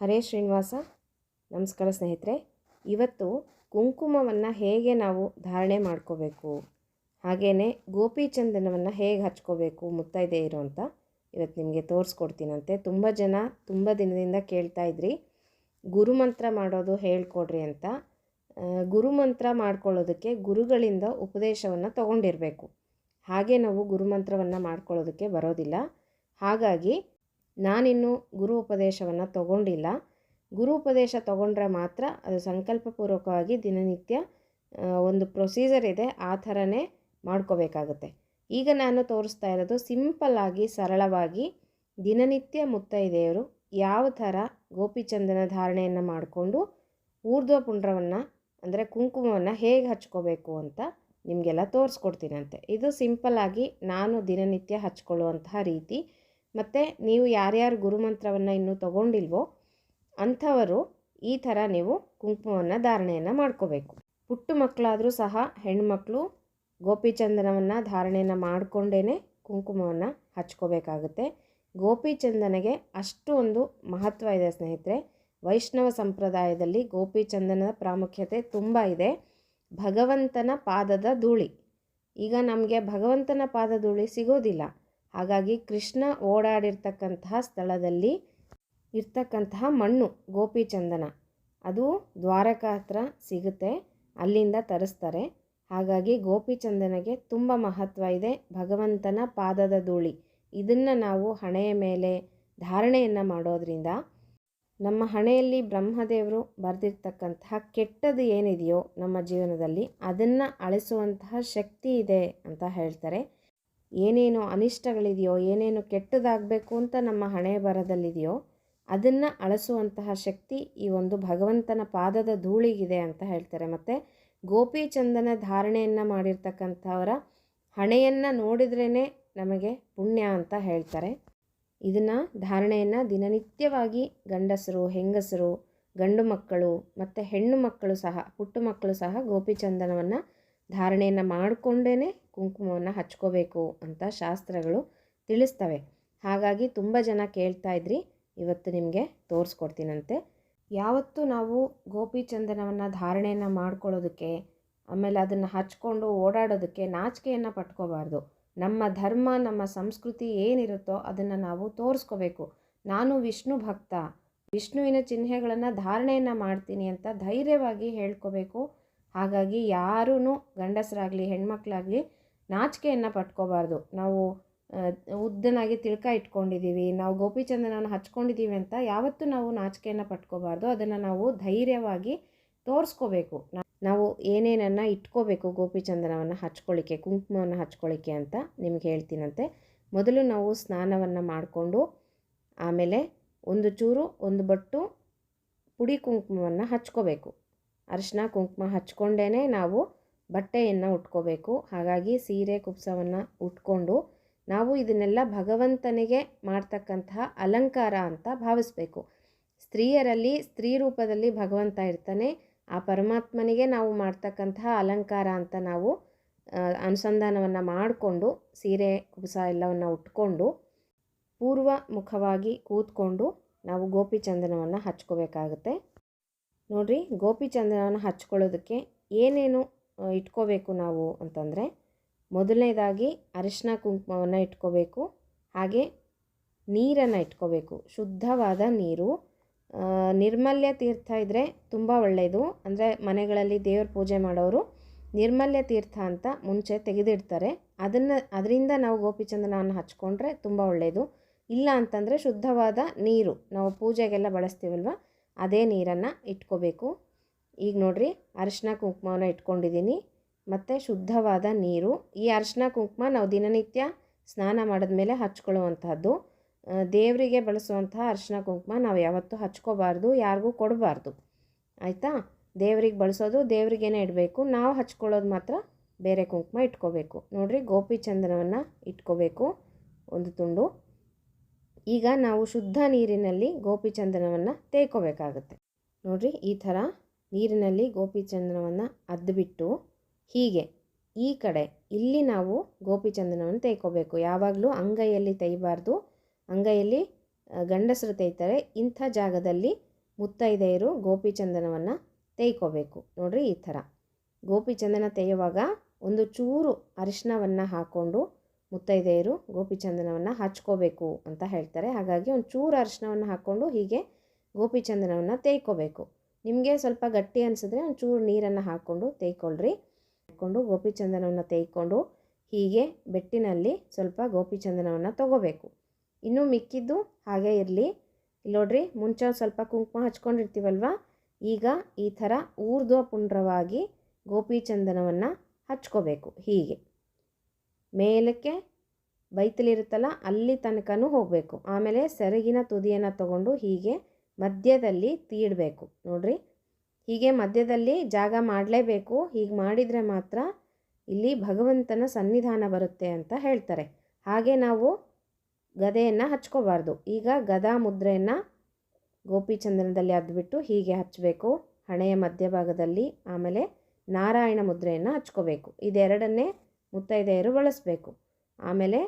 ಹರೇ ಶ್ರೀನಿವಾಸ. ನಮಸ್ಕಾರ ಸ್ನೇಹಿತರೆ, ಇವತ್ತು ಕುಂಕುಮವನ್ನು ಹೇಗೆ ನಾವು ಧಾರಣೆ ಮಾಡ್ಕೋಬೇಕು? ಹಾಗೆಯೇ ಗೋಪಿ ಚಂದನವನ್ನು ಹೇಗೆ ಹಚ್ಕೋಬೇಕು? ಮುತ್ತೈದೆಯರು ಅಂತ ಇವತ್ತು ನಿಮಗೆ ತೋರಿಸ್ಕೊಡ್ತೀನಂತೆ. ತುಂಬ ಜನ ತುಂಬ ದಿನದಿಂದ ಕೇಳ್ತಾ ಇದ್ರಿ, ಗುರುಮಂತ್ರ ಮಾಡೋದು ಹೇಳ್ಕೊಡ್ರಿ ಅಂತ. ಗುರುಮಂತ್ರ ಮಾಡ್ಕೊಳ್ಳೋದಕ್ಕೆ ಗುರುಗಳಿಂದ ಉಪದೇಶವನ್ನು ತಗೊಂಡಿರಬೇಕು. ಹಾಗೆ ನಾವು ಗುರುಮಂತ್ರವನ್ನು ಮಾಡ್ಕೊಳ್ಳೋದಕ್ಕೆ ಬರೋದಿಲ್ಲ. ಹಾಗಾಗಿ ನಾನಿನ್ನೂ ಗುರು ಉಪದೇಶವನ್ನು ತಗೊಂಡಿಲ್ಲ. ಗುರು ಉಪದೇಶ ತಗೊಂಡ್ರೆ ಮಾತ್ರ ಅದು ಸಂಕಲ್ಪಪೂರ್ವಕವಾಗಿ ದಿನನಿತ್ಯ ಒಂದು ಪ್ರೊಸೀಜರ್ ಇದೆ, ಆ ಥರನೇ ಮಾಡ್ಕೋಬೇಕಾಗುತ್ತೆ. ಈಗ ನಾನು ತೋರಿಸ್ತಾ ಇರೋದು ಸಿಂಪಲ್ಲಾಗಿ ಸರಳವಾಗಿ ದಿನನಿತ್ಯ ಮುತ್ತೈದೆಯರು ಯಾವ ಥರ ಗೋಪಿಚಂದನ ಧಾರಣೆಯನ್ನು ಮಾಡಿಕೊಂಡು ಊರ್ಧ್ವ ಪುಂಡ್ರವನ್ನು, ಅಂದರೆ ಕುಂಕುಮವನ್ನು ಹೇಗೆ ಹಚ್ಕೋಬೇಕು ಅಂತ ನಿಮಗೆಲ್ಲ ತೋರಿಸ್ಕೊಡ್ತೀನಂತೆ. ಇದು ಸಿಂಪಲ್ಲಾಗಿ ನಾನು ದಿನನಿತ್ಯ ಹಚ್ಕೊಳ್ಳುವಂತಹ ರೀತಿ ಮತ್ತು ನೀವು ಯಾರ್ಯಾರು ಗುರುಮಂತ್ರವನ್ನು ಇನ್ನೂ ತಗೊಂಡಿಲ್ವೋ ಅಂಥವರು ಈ ಥರ ನೀವು ಕುಂಕುಮವನ್ನು ಧಾರಣೆಯನ್ನು ಮಾಡ್ಕೋಬೇಕು. ಪುಟ್ಟು ಮಕ್ಕಳಾದರೂ ಸಹ ಹೆಣ್ಮಕ್ಳು ಗೋಪಿಚಂದನವನ್ನು ಧಾರಣೆಯನ್ನು ಮಾಡಿಕೊಂಡೇ ಕುಂಕುಮವನ್ನು ಹಚ್ಕೋಬೇಕಾಗುತ್ತೆ. ಗೋಪಿಚಂದನಿಗೆ ಅಷ್ಟು ಒಂದು ಮಹತ್ವ ಇದೆ ಸ್ನೇಹಿತರೆ. ವೈಷ್ಣವ ಸಂಪ್ರದಾಯದಲ್ಲಿ ಗೋಪಿಚಂದನದ ಪ್ರಾಮುಖ್ಯತೆ ತುಂಬ ಇದೆ. ಭಗವಂತನ ಪಾದದ ಧೂಳಿ. ಈಗ ನಮಗೆ ಭಗವಂತನ ಪಾದ ಧೂಳಿ ಸಿಗೋದಿಲ್ಲ. ಹಾಗಾಗಿ ಕೃಷ್ಣ ಓಡಾಡಿರ್ತಕ್ಕಂತಹ ಸ್ಥಳದಲ್ಲಿ ಇರ್ತಕ್ಕಂತಹ ಮಣ್ಣು, ಗೋಪಿಚಂದನ. ಅದು ದ್ವಾರಕಾ ಹತ್ರ ಸಿಗುತ್ತೆ, ಅಲ್ಲಿಂದ ತರಿಸ್ತಾರೆ. ಹಾಗಾಗಿ ಗೋಪಿಚಂದನಗೆ ತುಂಬ ಮಹತ್ವ ಇದೆ, ಭಗವಂತನ ಪಾದದ ಧೂಳಿ. ಇದನ್ನು ನಾವು ಹಣೆಯ ಮೇಲೆ ಧಾರಣೆಯನ್ನು ಮಾಡೋದ್ರಿಂದ ನಮ್ಮ ಹಣೆಯಲ್ಲಿ ಬ್ರಹ್ಮದೇವರು ಬರೆದಿರ್ತಕ್ಕಂತಹ ಕೆಟ್ಟದ್ದು ಏನಿದೆಯೋ ನಮ್ಮ ಜೀವನದಲ್ಲಿ ಅದನ್ನು ಅಳಿಸುವಂತಹ ಶಕ್ತಿ ಇದೆ ಅಂತ ಹೇಳ್ತಾರೆ. ಏನೇನು ಅನಿಷ್ಟಗಳಿದೆಯೋ, ಏನೇನು ಕೆಟ್ಟದಾಗಬೇಕು ಅಂತ ನಮ್ಮ ಹಣೆ ಬರದಲ್ಲಿದೆಯೋ, ಅದನ್ನು ಅಳಿಸುವಂತಹ ಶಕ್ತಿ ಈ ಒಂದು ಭಗವಂತನ ಪಾದದ ಧೂಳಿಗಿದೆ ಅಂತ ಹೇಳ್ತಾರೆ. ಮತ್ತು ಗೋಪಿಚಂದನ ಧಾರಣೆಯನ್ನು ಮಾಡಿರ್ತಕ್ಕಂಥವರ ಹಣೆಯನ್ನು ನೋಡಿದ್ರೇ ನಮಗೆ ಪುಣ್ಯ ಅಂತ ಹೇಳ್ತಾರೆ. ಇದನ್ನು ಧಾರಣೆಯನ್ನು ದಿನನಿತ್ಯವಾಗಿ ಗಂಡಸರು, ಹೆಂಗಸರು, ಗಂಡು ಮಕ್ಕಳು, ಮತ್ತು ಹೆಣ್ಣು ಮಕ್ಕಳು ಸಹ, ಪುಟ್ಟು ಮಕ್ಕಳು ಸಹ ಗೋಪಿಚಂದನವನ್ನು ಧಾರಣೆಯನ್ನು ಮಾಡಿಕೊಂಡೇ ಕುಂಕುಮವನ್ನು ಹಚ್ಕೋಬೇಕು ಅಂತ ಶಾಸ್ತ್ರಗಳು ತಿಳಿಸ್ತವೆ. ಹಾಗಾಗಿ ತುಂಬ ಜನ ಕೇಳ್ತಾ ಇದ್ರಿ, ಇವತ್ತು ನಿಮಗೆ ತೋರಿಸ್ಕೊಡ್ತೀನಂತೆ. ಯಾವತ್ತೂ ನಾವು ಗೋಪಿಚಂದನವನ್ನು ಧಾರಣೆಯನ್ನು ಮಾಡ್ಕೊಳ್ಳೋದಕ್ಕೆ, ಆಮೇಲೆ ಅದನ್ನು ಹಚ್ಕೊಂಡು ಓಡಾಡೋದಕ್ಕೆ ನಾಚಿಕೆಯನ್ನು ಪಟ್ಕೋಬಾರ್ದು. ನಮ್ಮ ಧರ್ಮ, ನಮ್ಮ ಸಂಸ್ಕೃತಿ ಏನಿರುತ್ತೋ ಅದನ್ನು ನಾವು ತೋರಿಸ್ಕೋಬೇಕು. ನಾನು ವಿಷ್ಣು ಭಕ್ತ, ವಿಷ್ಣುವಿನ ಚಿಹ್ನೆಗಳನ್ನು ಧಾರಣೆಯನ್ನು ಮಾಡ್ತೀನಿ ಅಂತ ಧೈರ್ಯವಾಗಿ ಹೇಳ್ಕೋಬೇಕು. ಹಾಗಾಗಿ ಯಾರೂ ಗಂಡಸರಾಗಲಿ, ಹೆಣ್ಮಕ್ಳಾಗಲಿ ನಾಚಿಕೆಯನ್ನು ಪಟ್ಕೋಬಾರ್ದು. ನಾವು ಉದ್ದನಾಗಿ ತಿಳ್ಕ ಇಟ್ಕೊಂಡಿದ್ದೀವಿ ನಾವು ಗೋಪಿಚಂದನವನ್ನು ಹಚ್ಕೊಂಡಿದ್ದೀವಿ ಅಂತ ಯಾವತ್ತೂ ನಾವು ನಾಚಿಕೆಯನ್ನು ಪಟ್ಕೋಬಾರ್ದು. ಅದನ್ನು ನಾವು ಧೈರ್ಯವಾಗಿ ತೋರಿಸ್ಕೋಬೇಕು. ನಾವು ಏನೇನನ್ನು ಇಟ್ಕೋಬೇಕು ಗೋಪಿಚಂದನವನ್ನು ಹಚ್ಕೊಳ್ಳಿಕ್ಕೆ ಕುಂಕುಮವನ್ನು ಹಚ್ಕೊಳ್ಳಿಕ್ಕೆ ಅಂತ ನಿಮ್ಗೆ ಹೇಳ್ತೀನಂತೆ. ಮೊದಲು ನಾವು ಸ್ನಾನವನ್ನು ಮಾಡಿಕೊಂಡು ಆಮೇಲೆ ಒಂದು ಚೂರು, ಒಂದು ಬಟ್ಟು ಪುಡಿ ಕುಂಕುಮವನ್ನು ಹಚ್ಕೋಬೇಕು. ಅರಿಶಿನ, ಕುಂಕುಮ ಹಚ್ಕೊಂಡೇ ನಾವು ಬಟ್ಟೆಯನ್ನು ಉಟ್ಕೋಬೇಕು. ಹಾಗಾಗಿ ಸೀರೆ ಕುಪ್ಸವನ್ನು ಉಟ್ಕೊಂಡು ನಾವು ಇದನ್ನೆಲ್ಲ ಭಗವಂತನಿಗೆ ಮಾಡ್ತಕ್ಕಂತಹ ಅಲಂಕಾರ ಅಂತ ಭಾವಿಸಬೇಕು. ಸ್ತ್ರೀಯರಲ್ಲಿ ಸ್ತ್ರೀ ರೂಪದಲ್ಲಿ ಭಗವಂತ ಇರ್ತಾನೆ. ಆ ಪರಮಾತ್ಮನಿಗೆ ನಾವು ಮಾಡ್ತಕ್ಕಂತಹ ಅಲಂಕಾರ ಅಂತ ನಾವು ಅನುಸಂಧಾನವನ್ನು ಮಾಡಿಕೊಂಡು, ಸೀರೆ ಕುಪ್ಸ ಎಲ್ಲವನ್ನು ಉಟ್ಕೊಂಡು ಪೂರ್ವ ಮುಖವಾಗಿ ಕೂತ್ಕೊಂಡು ನಾವು ಗೋಪಿಚಂದನವನ್ನು ಹಚ್ಕೋಬೇಕಾಗುತ್ತೆ. ನೋಡ್ರಿ ಗೋಪಿಚಂದನವನ್ನು ಹಚ್ಕೊಳ್ಳೋದಕ್ಕೆ ಏನೇನು ಇಟ್ಕೋಬೇಕು ನಾವು ಅಂತಂದರೆ ಮೊದಲನೇದಾಗಿ ಅರಿಶಿನ ಕುಂಕುಮವನ್ನು ಇಟ್ಕೋಬೇಕು, ಹಾಗೆ ನೀರನ್ನು ಇಟ್ಕೋಬೇಕು, ಶುದ್ಧವಾದ ನೀರು. ನಿರ್ಮಲ್ಯ ತೀರ್ಥ ಇದ್ದರೆ ತುಂಬ ಒಳ್ಳೆಯದು ಅಂದರೆ ಮನೆಗಳಲ್ಲಿ ದೇವ್ರ ಪೂಜೆ ಮಾಡೋರು ನಿರ್ಮಲ್ಯ ತೀರ್ಥ ಅಂತ ಮುಂಚೆ ತೆಗೆದಿಡ್ತಾರೆ. ಅದನ್ನು, ಅದರಿಂದ ನಾವು ಗೋಪಿಚಂದನವನ್ನು ಹಚ್ಕೊಂಡ್ರೆ ತುಂಬ ಒಳ್ಳೆಯದು ಇಲ್ಲ ಅಂತಂದರೆ ಶುದ್ಧವಾದ ನೀರು, ನಾವು ಪೂಜೆಗೆಲ್ಲ ಬಳಸ್ತೀವಲ್ವ? ಅದೇ ನೀರನ್ನು ಇಟ್ಕೋಬೇಕು. ಈಗ ನೋಡಿರಿ ಅರಿಶಿನ ಕುಂಕುಮವನ್ನು ಇಟ್ಕೊಂಡಿದ್ದೀನಿ ಮತ್ತು ಶುದ್ಧವಾದ ನೀರು. ಈ ಅರಿಶಿನ ಕುಂಕುಮ ನಾವು ದಿನನಿತ್ಯ ಸ್ನಾನ ಮಾಡಿದ ಮೇಲೆ ಹಚ್ಕೊಳ್ಳುವಂಥದ್ದು ದೇವರಿಗೆ ಬಳಸುವಂತಹ ಅರಿಶಿನ ಕುಂಕುಮ ನಾವು ಯಾವತ್ತೂ ಹಚ್ಕೋಬಾರ್ದು, ಯಾರಿಗೂ ಕೊಡಬಾರ್ದು. ಆಯಿತಾ? ದೇವರಿಗೆ ಬಳಸೋದು ದೇವರಿಗೇನೆ ಇಡಬೇಕು. ನಾವು ಹಚ್ಕೊಳ್ಳೋದು ಮಾತ್ರ ಬೇರೆ ಕುಂಕುಮ ಇಟ್ಕೋಬೇಕು. ನೋಡಿರಿ ಗೋಪಿ ಚಂದನವನ್ನು ಇಟ್ಕೋಬೇಕು. ಒಂದು ತುಂಡು. ಈಗ ನಾವು ಶುದ್ಧ ನೀರಿನಲ್ಲಿ ಗೋಪಿಚಂದನವನ್ನು ತೇಕೋಬೇಕಾಗುತ್ತೆ. ನೋಡ್ರಿ, ಈ ಥರ ನೀರಿನಲ್ಲಿ ಗೋಪಿಚಂದನವನ್ನು ಅದ್ದುಬಿಟ್ಟು ಹೀಗೆ ಈ ಕಡೆ ಇಲ್ಲಿ ನಾವು ಗೋಪಿಚಂದನವನ್ನು ತೇಕೋಬೇಕು. ಯಾವಾಗಲೂ ಅಂಗೈಯಲ್ಲಿ ತೈಬಾರ್ದು. ಅಂಗೈಯಲ್ಲಿ ಗಂಡಸರು ತೇಯ್ತಾರೆ ಇಂಥ ಜಾಗದಲ್ಲಿ ಮುತ್ತೈದೆಯರು ಗೋಪಿಚಂದನವನ್ನು ತೇಯ್ಕೋಬೇಕು ನೋಡ್ರಿ, ಈ ಥರ. ಗೋಪಿಚಂದನ ತೆಯ್ಯುವಾಗ ಒಂದು ಚೂರು ಅರಿಶಿನವನ್ನು ಹಾಕ್ಕೊಂಡು ಮುತ್ತೈದೆಯರು ಗೋಪಿಚಂದನವನ್ನು ಹಚ್ಕೋಬೇಕು ಅಂತ ಹೇಳ್ತಾರೆ. ಹಾಗಾಗಿ ಒಂದು ಚೂರು ಅರಿಶಿನವನ್ನು ಹಾಕ್ಕೊಂಡು ಹೀಗೆ ಗೋಪಿಚಂದನವನ್ನು ತೇಯ್ಕೋಬೇಕು. ನಿಮಗೆ ಸ್ವಲ್ಪ ಗಟ್ಟಿ ಅನಿಸಿದ್ರೆ ಒಂದು ಚೂರು ನೀರನ್ನು ಹಾಕ್ಕೊಂಡು ತೇಯ್ಕೊಳ್ರಿ. ಹಾಕ್ಕೊಂಡು ಗೋಪಿಚಂದನವನ್ನು ತೇಯ್ಕೊಂಡು ಹೀಗೆ ಬೆಟ್ಟಿನಲ್ಲಿ ಸ್ವಲ್ಪ ಗೋಪಿಚಂದನವನ್ನು ತಗೋಬೇಕು. ಇನ್ನೂ ಮಿಕ್ಕಿದ್ದು ಹಾಗೆ ಇರಲಿ. ಇಲ್ಲಿ ನೋಡ್ರಿ ಮುಂಚೆ ಸ್ವಲ್ಪ ಕುಂಕುಮ ಹಚ್ಕೊಂಡಿರ್ತೀವಲ್ವ? ಈಗ ಈ ಥರ ಊರ್ಧ್ವ ಪುಂಡ್ರವಾಗಿ ಗೋಪಿಚಂದನವನ್ನು ಹಚ್ಕೋಬೇಕು ಹೀಗೆ. ಮೇಲಕ್ಕೆ ಬೈತಲಿರುತ್ತಲ್ಲ, ಅಲ್ಲಿ ತನಕನೂ ಹೋಗಬೇಕು. ಆಮೇಲೆ ಸೆರಗಿನ ತುದಿಯನ್ನು ತಗೊಂಡು ಹೀಗೆ ಮಧ್ಯದಲ್ಲಿ ತೀಡಬೇಕು. ನೋಡ್ರಿ, ಹೀಗೆ ಮಧ್ಯದಲ್ಲಿ ಜಾಗ ಮಾಡಲೇಬೇಕು. ಹೀಗೆ ಮಾಡಿದರೆ ಮಾತ್ರ ಇಲ್ಲಿ ಭಗವಂತನ ಸನ್ನಿಧಾನ ಬರುತ್ತೆ ಅಂತ ಹೇಳ್ತಾರೆ. ಹಾಗೆ ನಾವು ಗದೆಯನ್ನು ಹಚ್ಕೋಬಾರ್ದು. ಈಗ ಗದಾ ಮುದ್ರೆಯನ್ನು ಗೋಪಿಚಂದ್ರನದಲ್ಲಿ ಅದ್ಬಿಟ್ಟು ಹೀಗೆ ಹಚ್ಚಬೇಕು ಹಣೆಯ ಮಧ್ಯಭಾಗದಲ್ಲಿ ಆಮೇಲೆ ನಾರಾಯಣ ಮುದ್ರೆಯನ್ನು ಹಚ್ಕೋಬೇಕು. ಇದೆರಡನ್ನೇ ಮುತ್ತೈದೆಯರು ಬಳಸಬೇಕು. ಆಮೇಲೆ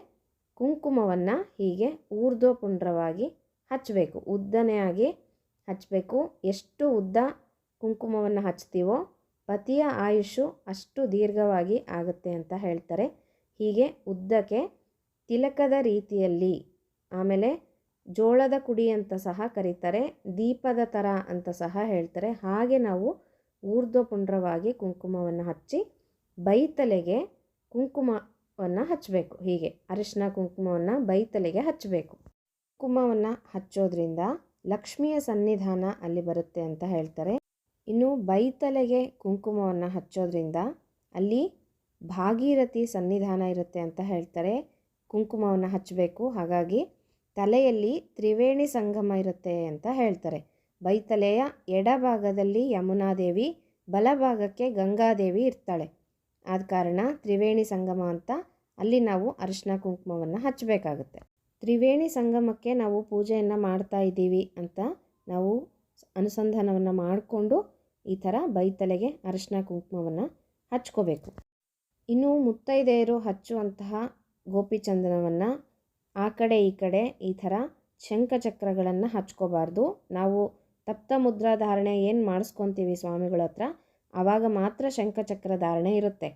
ಕುಂಕುಮವನ್ನು ಹೀಗೆ ಊರ್ಧ್ವ ಪುಂಡ್ರವಾಗಿ ಹಚ್ಚಬೇಕು ಉದ್ದನೆಯಾಗಿ ಹಚ್ಚಬೇಕು ಎಷ್ಟು ಉದ್ದ ಕುಂಕುಮವನ್ನು ಹಚ್ತೀವೋ ಪತಿಯ ಆಯುಷು ಅಷ್ಟು ದೀರ್ಘವಾಗಿ ಆಗುತ್ತೆ ಅಂತ ಹೇಳ್ತಾರೆ. ಹೀಗೆ ಉದ್ದಕ್ಕೆ ತಿಲಕದ ರೀತಿಯಲ್ಲಿ, ಆಮೇಲೆ ಜೋಳದ ಕುಡಿ ಅಂತ ಸಹ ಕರೀತಾರೆ, ದೀಪದ ಥರ ಅಂತ ಸಹ ಹೇಳ್ತಾರೆ. ಹಾಗೆ ನಾವು ಊರ್ಧ್ವಪುಂಡ್ರವಾಗಿ ಕುಂಕುಮವನ್ನು ಹಚ್ಚಿ ಬೈತಲೆಗೆ ಕುಂಕುಮವನ್ನು ಹಚ್ಚಬೇಕು ಹೀಗೆ. ಅರಿಶಿನ ಕುಂಕುಮವನ್ನು ಬೈತಲೆಗೆ ಹಚ್ಚಬೇಕು ಕುಂಕುಮವನ್ನು ಹಚ್ಚೋದ್ರಿಂದ ಲಕ್ಷ್ಮಿಯ ಸನ್ನಿಧಾನ ಅಲ್ಲಿ ಬರುತ್ತೆ ಅಂತ ಹೇಳ್ತಾರೆ. ಇನ್ನು ಬೈತಲೆಗೆ ಕುಂಕುಮವನ್ನು ಹಚ್ಚೋದ್ರಿಂದ ಅಲ್ಲಿ ಭಾಗೀರಥಿ ಸನ್ನಿಧಾನ ಇರುತ್ತೆ ಅಂತ ಹೇಳ್ತಾರೆ. ಕುಂಕುಮವನ್ನು ಹಚ್ಚಬೇಕು ಹಾಗಾಗಿ ತಲೆಯಲ್ಲಿ ತ್ರಿವೇಣಿ ಸಂಗಮ ಇರುತ್ತೆ ಅಂತ ಹೇಳ್ತಾರೆ. ಬೈತಲೆಯ ಎಡಭಾಗದಲ್ಲಿ ಯಮುನಾದೇವಿ, ಬಲಭಾಗಕ್ಕೆ ಗಂಗಾದೇವಿ ಇರ್ತಾಳೆ. ಆದ ಕಾರಣ ತ್ರಿವೇಣಿ ಸಂಗಮ ಅಂತ ಅಲ್ಲಿ ನಾವು ಅರಿಶಿನ ಕುಂಕುಮವನ್ನು ಹಚ್ಚಬೇಕಾಗುತ್ತೆ. ತ್ರಿವೇಣಿ ಸಂಗಮಕ್ಕೆ ನಾವು ಪೂಜೆಯನ್ನು ಮಾಡ್ತಾ ಇದ್ದೀವಿ ಅಂತ ನಾವು ಅನುಸಂಧಾನವನ್ನು ಮಾಡಿಕೊಂಡು ಈ ಥರ ಬೈತಲೆಗೆ ಅರಿಶಿನ ಕುಂಕುಮವನ್ನು ಹಚ್ಕೋಬೇಕು. ಇನ್ನು ಮುತ್ತೈದೆಯರು ಹಚ್ಚುವಂತಹ ಗೋಪಿಚಂದನವನ್ನು ಆ ಕಡೆ ಈ ಕಡೆ ಈ ಥರ ಶಂಖಚಕ್ರಗಳನ್ನು ಹಚ್ಕೋಬಾರ್ದು. ನಾವು ತಪ್ತ ಮುದ್ರಾ ಧಾರಣೆ ಏನು ಮಾಡಿಸ್ಕೊತೀವಿ ಸ್ವಾಮಿಗಳ ಹತ್ರ ಆವಾಗ ಮಾತ್ರ ಶಂಖಚಕ್ರ ಧಾರಣೆ ಇರುತ್ತೆ.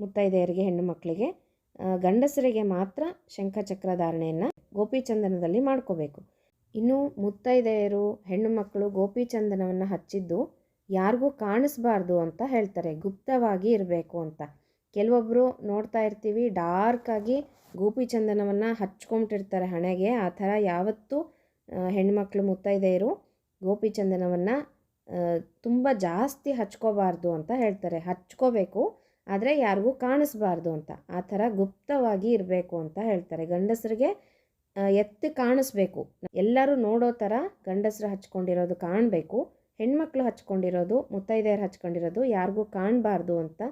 ಮುತ್ತೈದೆಯರಿಗೆ ಹೆಣ್ಣು ಮಕ್ಕಳಿಗೆ ಗಂಡಸರಿಗೆ ಮಾತ್ರ ಶಂಖಚಕ್ರ ಧಾರಣೆಯನ್ನು ಗೋಪಿಚಂದನದಲ್ಲಿ ಮಾಡ್ಕೋಬೇಕು. ಇನ್ನು ಮುತ್ತೈದೆಯರು, ಹೆಣ್ಣು ಮಕ್ಕಳು ಗೋಪಿಚಂದನವನ್ನು ಹಚ್ಚಿದ್ದು ಯಾರಿಗೂ ಕಾಣಿಸ್ಬಾರ್ದು ಅಂತ ಹೇಳ್ತಾರೆ. ಗುಪ್ತವಾಗಿ ಇರಬೇಕು ಅಂತ. ಕೆಲವೊಬ್ಬರು ನೋಡ್ತಾ ಇರ್ತೀವಿ ಡಾರ್ಕಾಗಿ ಗೋಪಿಚಂದನವನ್ನು ಹಚ್ಕೊಂಬಿಟ್ಟಿರ್ತಾರೆ ಹಣೆಗೆ. ಆ ಥರ ಯಾವತ್ತೂ ಹೆಣ್ಮಕ್ಳು ಮುತ್ತೈದೆಯರು ಗೋಪಿಚಂದನವನ್ನು ತುಂಬ ಜಾಸ್ತಿ ಹಚ್ಕೋಬಾರ್ದು ಅಂತ ಹೇಳ್ತಾರೆ. ಹಚ್ಕೋಬೇಕು, ಆದರೆ ಯಾರಿಗೂ ಕಾಣಿಸ್ಬಾರ್ದು ಅಂತ. ಆ ಥರ ಗುಪ್ತವಾಗಿ ಇರಬೇಕು ಅಂತ ಹೇಳ್ತಾರೆ. ಗಂಡಸರಿಗೆ ಎತ್ತಿ ಕಾಣಿಸ್ಬೇಕು. ಎಲ್ಲರೂ ನೋಡೋ ಥರ ಗಂಡಸರು ಹಚ್ಕೊಂಡಿರೋದು ಕಾಣಬೇಕು, ಹೆಣ್ಮಕ್ಳು ಹಚ್ಕೊಂಡಿರೋದು, ಮುತ್ತೈದೆಯರು ಹಚ್ಕೊಂಡಿರೋದು ಯಾರಿಗೂ ಕಾಣಬಾರ್ದು ಅಂತ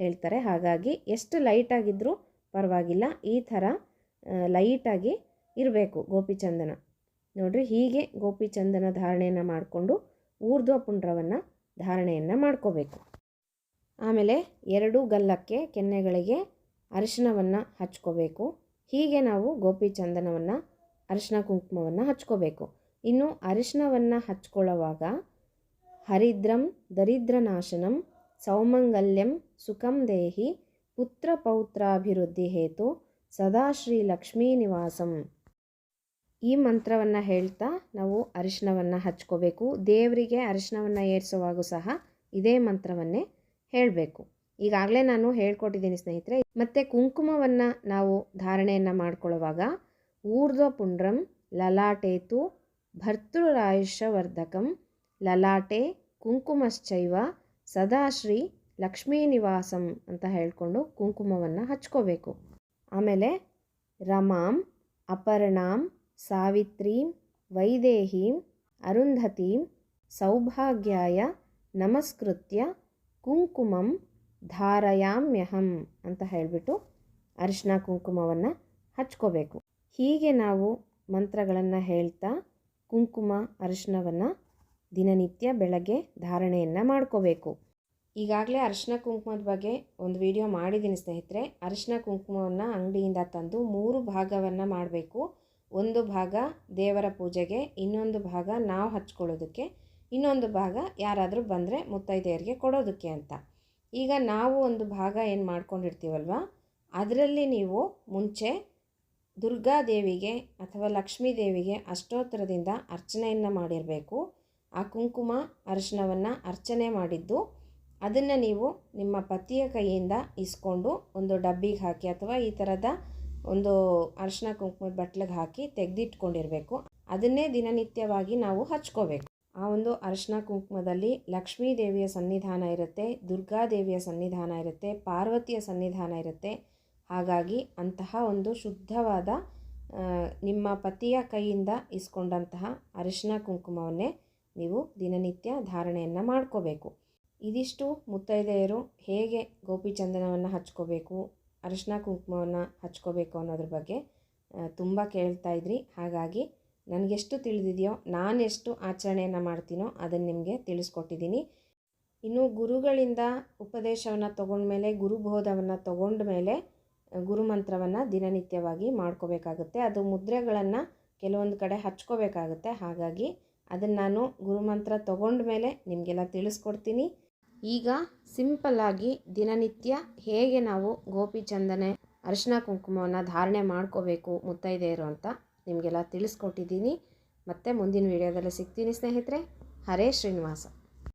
ಹೇಳ್ತಾರೆ. ಹಾಗಾಗಿ ಎಷ್ಟು ಲೈಟಾಗಿದ್ದರೂ ಪರವಾಗಿಲ್ಲ, ಈ ಥರ ಲೈಟಾಗಿ ಇರಬೇಕು ಗೋಪಿಚಂದನ. ನೋಡಿರಿ, ಹೀಗೆ ಗೋಪಿಚಂದನ ಧಾರಣೆಯನ್ನು ಮಾಡಿಕೊಂಡು ಊರ್ಧ್ವ ಪುಂಡ್ರವನ್ನು ಧಾರಣೆಯನ್ನು ಮಾಡ್ಕೋಬೇಕು. ಆಮೇಲೆ ಎರಡು ಗಲ್ಲಕ್ಕೆ ಕೆನ್ನೆಗಳಿಗೆ ಅರಿಶಿನವನ್ನು ಹಚ್ಕೋಬೇಕು. ಹೀಗೆ ನಾವು ಗೋಪಿ ಚಂದನವನ್ನು ಅರಿಶಿನ ಕುಂಕುಮವನ್ನು ಹಚ್ಕೋಬೇಕು. ಇನ್ನು ಅರಿಶಿನವನ್ನು ಹಚ್ಕೊಳ್ಳೋವಾಗ ಹರಿದ್ರಂ, ದರಿದ್ರನಾಶನಂ, ಸೌಮಂಗಲ್ಯಂ, ಸುಖಂ ದೇಹಿ ಪುತ್ರ ಪೌತ್ರಾಭಿವೃದ್ಧಿ ಹೇತು ಸದಾ ಶ್ರೀ ಲಕ್ಷ್ಮೀ ನಿವಾಸಂ. ಈ ಮಂತ್ರವನ್ನು ಹೇಳ್ತಾ ನಾವು ಅರಿಶಿನವನ್ನು ಹಚ್ಕೋಬೇಕು. ದೇವರಿಗೆ ಅರಿಶಿನವನ್ನು ಏರಿಸುವಾಗೂ ಸಹ ಇದೇ ಮಂತ್ರವನ್ನೇ ಹೇಳಬೇಕು. ಈಗಾಗಲೇ ನಾನು ಹೇಳ್ಕೊಟ್ಟಿದ್ದೀನಿ ಸ್ನೇಹಿತರೆ, ಮತ್ತು ಕುಂಕುಮವನ್ನು ನಾವು ಧಾರಣೆಯನ್ನು ಮಾಡ್ಕೊಳ್ಳುವಾಗ ಊರ್ಧ್ವ ಪುಂಡ್ರಂ ಲಲಾಟೇತು ಭರ್ತೃರಾಯುಷ್ಯವರ್ಧಕಂ ಲಲಾಟೆ ಕುಂಕುಮಶ್ಚೈವ ಸದಾಶ್ರೀ ಲಕ್ಷ್ಮೀ ನಿವಾಸಂ ಅಂತ ಹೇಳಿಕೊಂಡು ಕುಂಕುಮವನ್ನು ಹಚ್ಕೋಬೇಕು. ಆಮೇಲೆ ರಮಾಂ ಅಪರ್ಣಾಂ ಸಾವಿತ್ರೀಂ, ವೈದೇಹೀಂ, ಅರುಂಧತೀಂ, ಸೌಭಾಗ್ಯಾಯ, ನಮಸ್ಕೃತ್ಯ, ಕುಂಕುಮಂ, ಧಾರಯಾಮ್ಯಹಂ ಅಂತ ಹೇಳಿಬಿಟ್ಟು ಅರಿಶಿನ ಕುಂಕುಮವನ್ನು ಹಚ್ಕೋಬೇಕು. ಹೀಗೆ ನಾವು ಮಂತ್ರಗಳನ್ನು ಹೇಳ್ತಾ ಕುಂಕುಮ, ಅರಿಶಿನವನ್ನು ದಿನನಿತ್ಯ ಬೆಳಗ್ಗೆ ಧಾರಣೆಯನ್ನು ಮಾಡ್ಕೋಬೇಕು. ಈಗಾಗಲೇ ಅರಿಶಿನ ಕುಂಕುಮದ ಬಗ್ಗೆ ಒಂದು ವಿಡಿಯೋ ಮಾಡಿದ್ದೀನಿ ಸ್ನೇಹಿತರೆ. ಅರಿಶಿನ ಕುಂಕುಮವನ್ನು ಅಂಗಡಿಯಿಂದ ತಂದು ಮೂರು ಭಾಗವನ್ನು ಮಾಡಬೇಕು. ಒಂದು ಭಾಗ ದೇವರ ಪೂಜೆಗೆ, ಇನ್ನೊಂದು ಭಾಗ ನಾವು ಹಚ್ಕೊಳ್ಳೋದಕ್ಕೆ, ಇನ್ನೊಂದು ಭಾಗ ಯಾರಾದರೂ ಬಂದರೆ ಮುತ್ತೈದೆಯರಿಗೆ ಕೊಡೋದಕ್ಕೆ ಅಂತ. ಈಗ ನಾವು ಒಂದು ಭಾಗ ಏನು ಮಾಡ್ಕೊಂಡಿರ್ತೀವಲ್ವ? ಅದರಲ್ಲಿ ನೀವು ಮುಂಚೆ ದುರ್ಗಾದೇವಿಗೆ ಅಥವಾ ಲಕ್ಷ್ಮೀ ದೇವಿಗೆ ಅಷ್ಟೋತ್ತರದಿಂದ ಅರ್ಚನೆಯನ್ನು ಮಾಡಿರಬೇಕು. ಆ ಕುಂಕುಮ ಅರಿಶಿನವನ್ನು ಅರ್ಚನೆ ಮಾಡಿದ್ದು, ಅದನ್ನು ನೀವು ನಿಮ್ಮ ಪತಿಯ ಕೈಯಿಂದ ಇಸ್ಕೊಂಡು ಒಂದು ಡಬ್ಬಿಗೆ ಹಾಕಿ ಅಥವಾ ಈ ಥರದ ಒಂದು ಅರಿಶಿನ ಕುಂಕುಮದ ಬಟ್ಲಿಗೆ ಹಾಕಿ ತೆಗೆದಿಟ್ಕೊಂಡಿರಬೇಕು. ಅದನ್ನೇ ದಿನನಿತ್ಯವಾಗಿ ನಾವು ಹಚ್ಕೋಬೇಕು. ಆ ಒಂದು ಅರಿಶಿನ ಕುಂಕುಮದಲ್ಲಿ ಲಕ್ಷ್ಮೀ ದೇವಿಯ ಸನ್ನಿಧಾನ ಇರುತ್ತೆ ದುರ್ಗಾದೇವಿಯ ಸನ್ನಿಧಾನ ಇರುತ್ತೆ, ಪಾರ್ವತಿಯ ಸನ್ನಿಧಾನ ಇರುತ್ತೆ. ಹಾಗಾಗಿ ಅಂತಹ ಒಂದು ಶುದ್ಧವಾದ ನಿಮ್ಮ ಪತಿಯ ಕೈಯಿಂದ ಇಸ್ಕೊಂಡಂತಹ ಅರಿಶಿನ ಕುಂಕುಮವನ್ನೇ ನೀವು ದಿನನಿತ್ಯ ಧಾರಣೆಯನ್ನು ಮಾಡ್ಕೋಬೇಕು. ಇದಿಷ್ಟು ಮುತ್ತೈದೆಯರು ಹೇಗೆ ಗೋಪಿಚಂದನವನ್ನು ಹಚ್ಕೋಬೇಕು ಅರಿಶಿನ ಕುಂಕುಮವನ್ನು ಹಚ್ಕೋಬೇಕು ಅನ್ನೋದ್ರ ಬಗ್ಗೆ ತುಂಬ ಕೇಳ್ತಾ ಇದ್ರಿ. ಹಾಗಾಗಿ ನನಗೆಷ್ಟು ತಿಳಿದಿದೆಯೋ, ನಾನೆಷ್ಟು ಆಚರಣೆಯನ್ನು ಮಾಡ್ತೀನೋ ಅದನ್ನು ನಿಮಗೆ ತಿಳಿಸ್ಕೊಟ್ಟಿದ್ದೀನಿ. ಇನ್ನು ಗುರುಗಳಿಂದ ಉಪದೇಶವನ್ನು ತಗೊಂಡ್ಮೇಲೆ, ಗುರುಬೋಧವನ್ನು ತೊಗೊಂಡ ಮೇಲೆ ಗುರುಮಂತ್ರವನ್ನು ದಿನನಿತ್ಯವಾಗಿ ಮಾಡ್ಕೋಬೇಕಾಗುತ್ತೆ. ಅದು ಮುದ್ರೆಗಳನ್ನು ಕೆಲವೊಂದು ಕಡೆ ಹಚ್ಕೋಬೇಕಾಗುತ್ತೆ. ಹಾಗಾಗಿ ಅದನ್ನು ನಾನು ಗುರುಮಂತ್ರ ತಗೊಂಡ ಮೇಲೆ ನಿಮಗೆಲ್ಲ ತಿಳಿಸ್ಕೊಡ್ತೀನಿ. ಈಗ ಸಿಂಪಲ್ಲಾಗಿ ದಿನನಿತ್ಯ ಹೇಗೆ ನಾವು ಗೋಪಿ ಚಂದನೆ, ಅರಿಶಿನ ಕುಂಕುಮವನ್ನು ಧಾರಣೆ ಮಾಡ್ಕೋಬೇಕು ಮುತ್ತೈದೆಯರು ಅಂತ ನಿಮಗೆಲ್ಲ ತಿಳಿಸ್ಕೊಟ್ಟಿದ್ದೀನಿ. ಮತ್ತೆ ಮುಂದಿನ ವಿಡಿಯೋದಲ್ಲಿ ಸಿಗ್ತೀನಿ ಸ್ನೇಹಿತರೆ. ಹರೇ ಶ್ರೀನಿವಾಸ.